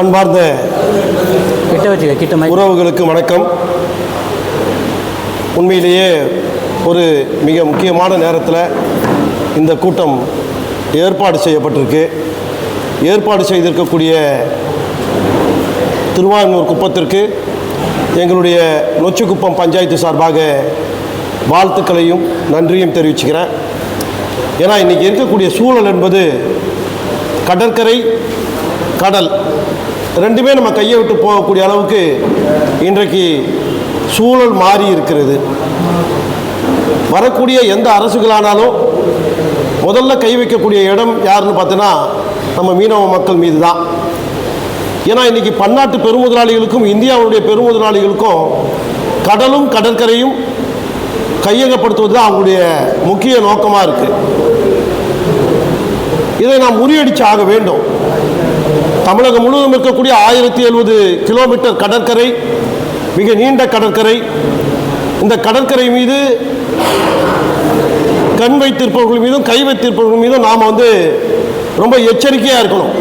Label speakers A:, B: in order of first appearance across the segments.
A: அன்பார்ந்த உறவுகளுக்கு வணக்கம். உண்மையிலேயே ஒரு மிக முக்கியமான நேரத்தில் இந்த கூட்டம் ஏற்பாடு செய்யப்பட்டிருக்கு. ஏற்பாடு செய்திருக்கக்கூடிய திருவாரூர் குப்பத்திற்கு எங்களுடைய நொச்சிக்குப்பம் பஞ்சாயத்து சார்பாக வாழ்த்துக்களையும் நன்றியும் தெரிவிச்சுக்கிறேன். ஏன்னா இன்றைக்கி இருக்கக்கூடிய சூழல் என்பது கடற்கரை கடல். ரெண்டுமே நம்ம கையை விட்டு போகக்கூடிய அளவுக்கு இன்றைக்கு சூழல் மாறி இருக்கிறது. வரக்கூடிய எந்த அரசுகளானாலும் முதல்ல கை வைக்கக்கூடிய இடம் யாருன்னு பார்த்தோன்னா நம்ம மீனவ மக்கள் மீது தான் ஏன்னா இன்றைக்கி பன்னாட்டு பெருமுதலாளிகளுக்கும் இந்தியாவுடைய பெருமுதலாளிகளுக்கும் கடலும் கடற்கரையும் கையகப்படுத்துவது தான் அவங்களுடைய முக்கிய நோக்கமாக இருக்குது இதை நாம் முறியடித்து ஆக வேண்டும். தமிழகம் முழுவதும் இருக்கக்கூடிய ஆயிரத்தி எழுபது கிலோமீட்டர் கடற்கரை மிக நீண்ட கடற்கரை. இந்த கடற்கரை மீது கண் வைத்திருப்பவர்கள் மீதும் கை வைத்திருப்பவர்கள் மீதும் நாம் வந்து ரொம்ப எச்சரிக்கையாக இருக்கணும்.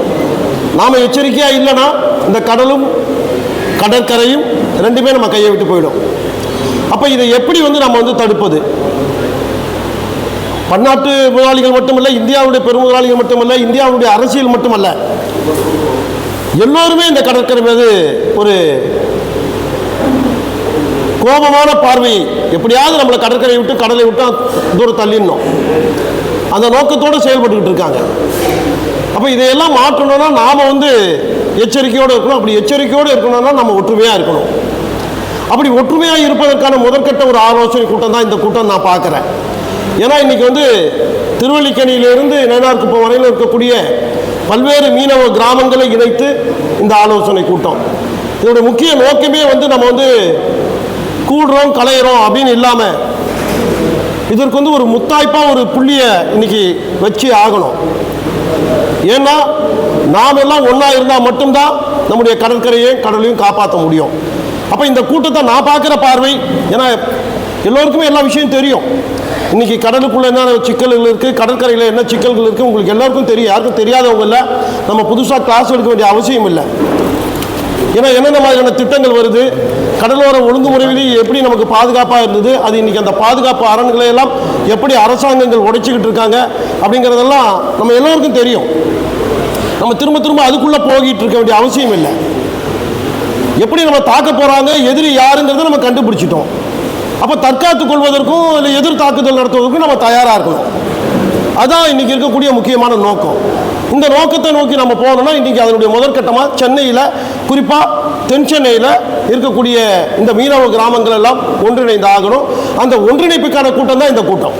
A: நாம் எச்சரிக்கையாக இல்லைன்னா இந்த கடலும் கடற்கரையும் ரெண்டுமே நம்ம கையை விட்டு போயிடும். அப்போ இதை எப்படி வந்து நம்ம வந்து தடுப்பது? பன்னாட்டு முதலாளிகள் மட்டுமல்ல இந்தியாவுடைய பெருமுதலாளிகள் மட்டுமல்ல இந்தியாவுடைய அரசியல் மட்டுமல்ல. எல்லோருமே இந்த கடற்கரை மீது ஒரு கோபமான பார்வை. எப்படியாவது நம்மளை கடற்கரை விட்டு கடலை விட்டு தூரம் தள்ளிடணும். அந்த நோக்கத்தோடு செயல்பட்டுக்கிட்டு இருக்காங்க. அப்போ இதையெல்லாம் மாற்றணும்னா நாம் வந்து எச்சரிக்கையோடு இருக்கணும். அப்படி எச்சரிக்கையோடு இருக்கணும்னா நம்ம ஒற்றுமையாக இருக்கணும். அப்படி ஒற்றுமையாக இருப்பதற்கான முதற்கட்ட ஒரு ஆலோசனை கூட்டம் தான் இந்த கூட்டம் நான் பார்க்குறேன். ஏன்னா இன்றைக்கி வந்து திருவல்லிக்கணியிலிருந்து நயனார்குப்பம் வரையில் இருக்கக்கூடிய பல்வேறு மீனவ கிராமங்களை இணைத்து இந்த ஆலோசனை கூட்டம். இதோட முக்கிய நோக்கமே வந்து நம்ம வந்து கூடுறோம் கலையிறோம் அப்படின்னு இல்லாமல் இதற்கு வந்து ஒரு முத்தாய்ப்பாக ஒரு புள்ளியை இன்னைக்கு வச்சு ஆகணும். ஏன்னா நாம் எல்லாம் ஒன்றா இருந்தால் மட்டும்தான் நம்முடைய கடற்கரையையும் கடலையும் காப்பாற்ற முடியும். அப்போ இந்த கூட்டத்தை நான் பார்க்குற பார்வை ஏன்னா எல்லோருக்குமே எல்லா விஷயம் தெரியும். இன்னைக்கு கடலுக்குள்ள என்ன சிக்கல்கள் இருக்குது கடற்கரையில் என்ன சிக்கல்கள் இருக்குது உங்களுக்கு எல்லாருக்கும் தெரியும். யாருக்கும் தெரியாதவங்க இல்லை. நம்ம புதுசாக கிளாஸ் எடுக்க வேண்டிய அவசியம் இல்லை. ஏன்னா என்னென்ன மாதிரியான திட்டங்கள் வருது? கடலோர ஒழுங்குமுறையிலே எப்படி நமக்கு பாதுகாப்பாக இருந்தது? அது இன்னைக்கு அந்த பாதுகாப்பு அரண்களை எல்லாம் எப்படி அரசாங்கங்கள் உடைச்சிக்கிட்டு இருக்காங்க? அப்படிங்கிறதெல்லாம் நம்ம எல்லோருக்கும் தெரியும். நம்ம திரும்ப திரும்ப அதுக்குள்ளே போகிட்டு இருக்க வேண்டிய அவசியம் இல்லை. எப்படி நம்ம தாக்க போகிறாங்க எதிரி யாருங்கிறத நம்ம கண்டுபிடிச்சிட்டோம். அப்போ தற்காத்துக் கொள்வதற்கும் இல்லை எதிர் தாக்குதல் நடத்துவதற்கும் நம்ம தயாராக இருக்கணும். அதான் இன்னைக்கு இருக்கக்கூடிய முக்கியமான நோக்கம். இந்த நோக்கத்தை நோக்கி நம்ம போனோம்னா இன்னைக்கு அதனுடைய முதற்கட்டமாக சென்னையில் குறிப்பாக தென் சென்னையில் இருக்கக்கூடிய இந்த மீனவ கிராமங்கள் எல்லாம் ஒன்றிணைந்து ஆகணும். அந்த ஒன்றிணைப்புக்கான கூட்டம் தான் இந்த கூட்டம்.